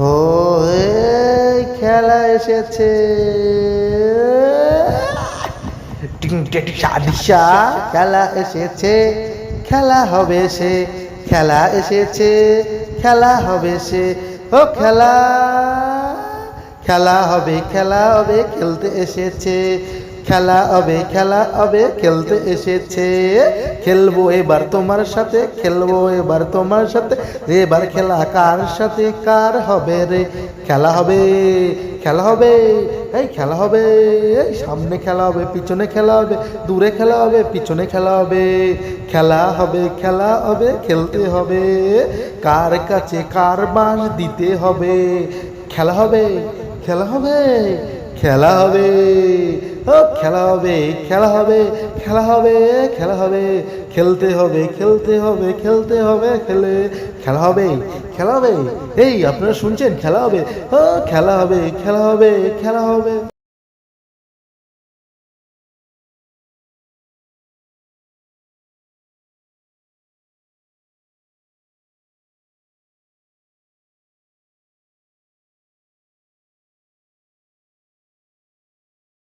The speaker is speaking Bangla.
ও খেলা এসেছে। খেলা এসেছে। খেলা হবে সে, খেলা এসেছে। খেলা হবে সে, ও খেলা। খেলা হবে খেলা হবে, খেলতে এসেছে। খেলা হবে খেলা হবে খেলতে এসেছে খেলব এবার তোমার সাথে খেলব এবার তোমার সাথে এবার খেলা কার সাথে কার হবে রে খেলা হবে খেলা হবে এই খেলা হবে এই সামনে খেলা হবে পিছনে খেলা হবে দূরে খেলা হবে পিছনে খেলা হবে খেলা হবে খেলা হবে খেলতে হবে কার কাছে কার বাঁশ দিতে হবে খেলা হবে খেলা হবে খেলা হবে খেলা হবে খেলা হবে খেলা হবে খেলা হবে। খেলতে হবে খেলতে হবে খেলতে হবে, খেলে। খেলা হবে খেলা হবে। এই, আপনারা শুনছেন? খেলা হবে। খেলা হবে খেলা হবে খেলা হবে।